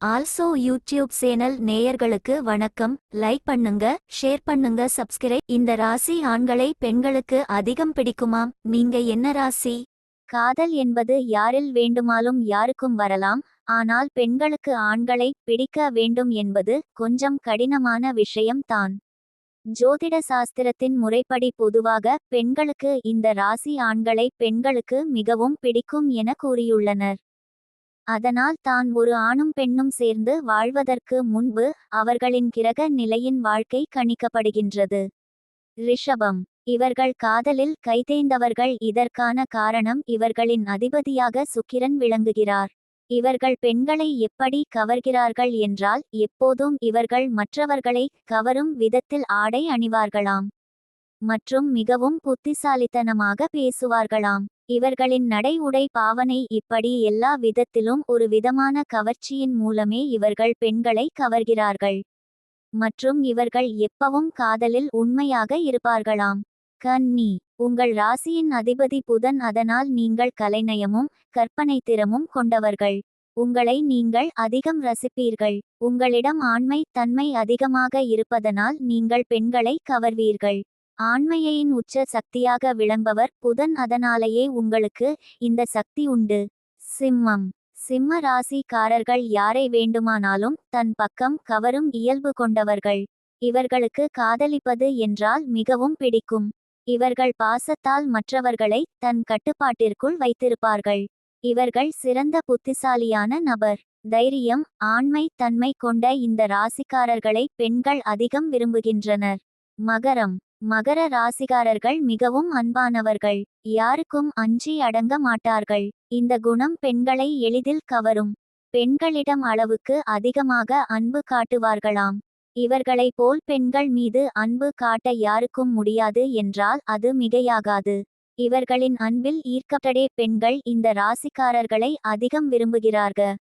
Also YouTube channel நேயர்களுக்கு வணக்கம். Like பண்ணுங்க ஷேர் பண்ணுங்க சப்ஸ்கிரைப் இந்த ராசி ஆண்களை பெண்களுக்கு அதிகம் பிடிக்குமாம் நீங்க என்ன ராசி? காதல் என்பது யாரில் வேண்டுமாலும் யாருக்கும் வரலாம். ஆனால் பெண்களுக்கு ஆண்களை பிடிக்க வேண்டும் என்பது கொஞ்சம் கடினமான விஷயம் தான். ஜோதிட சாஸ்திரத்தின் முறைப்படி பொதுவாக பெண்களுக்கு இந்த ராசி ஆண்களை பெண்களுக்கு மிகவும் பிடிக்கும் என கூறியுள்ளனர். அதனால் தான் ஒரு ஆணும் பெண்ணும் சேர்ந்து வாழ்வதற்கு முன்பு அவர்களின் கிரக நிலையின் வாழ்க்கை கணிக்கப்படுகின்றது. ரிஷபம். இவர்கள் காதலில் கைதேய்ந்தவர்கள் இதற்கான காரணம் இவர்களின் அதிபதியாக சுக்கிரன் விளங்குகிறார். இவர்கள் பெண்களை எப்படி கவர்கிறார்கள் என்றால் எப்போதும் இவர்கள் மற்றவர்களை கவரும் விதத்தில் ஆடை அணிவார்களாம். மற்றும் மிகவும் புத்திசாலித்தனமாக பேசுவார்களாம். இவர்களின் நடை உடை பாவனை இப்படி எல்லா விதத்திலும் ஒரு விதமான கவர்ச்சியின் மூலமே இவர்கள் பெண்களை கவர்கிறார்கள். மற்றும் இவர்கள் எப்பவும் காதலில் உண்மையாக இருப்பார்களாம். கன்னி உங்கள் ராசியின் அதிபதி புதன் அதனால் நீங்கள் கலைநயமும் கற்பனை திறமும் கொண்டவர்கள். உங்களை நீங்கள் அதிகம் ரசிப்பீர்கள். உங்களிடம் ஆண்மை தன்மை அதிகமாக இருப்பதனால் நீங்கள் பெண்களை கவர்வீர்கள். ஆண்மையின் உச்ச சக்தியாக விளம்பவர். புதன் அதனாலேயே உங்களுக்கு இந்த சக்தி உண்டு. சிம்மம். சிம்ம ராசிக்காரர்கள் யாரை வேண்டுமானாலும் தன் பக்கம் கவரும் இயல்பு கொண்டவர்கள். இவர்களுக்கு காதலிப்பது என்றால் மிகவும் பிடிக்கும். இவர்கள் பாசத்தால் மற்றவர்களை தன் கட்டுப்பாட்டிற்குள் வைத்திருப்பார்கள். இவர்கள் சிறந்த புத்திசாலியான நபர். தைரியம் ஆண்மை தன்மை கொண்ட இந்த ராசிக்காரர்களை பெண்கள் அதிகம் விரும்புகின்றனர். மகரம். மகர ராசிகாரர்கள் மிகவும் அன்பானவர்கள். யாருக்கும் அஞ்சி அடங்க மாட்டார்கள். இந்த குணம் பெண்களை எளிதில் கவரும். பெண்களிடம் அளவுக்கு அதிகமாக அன்பு காட்டுவார்களாம். இவர்களைப் போல் பெண்கள் மீது அன்பு காட்ட யாருக்கும் முடியாது என்றால் அது மிகையாகாது. இவர்களின் அன்பில் ஈர்க்கப்படே பெண்கள் இந்த ராசிக்காரர்களை அதிகம் விரும்புகிறார்கள்.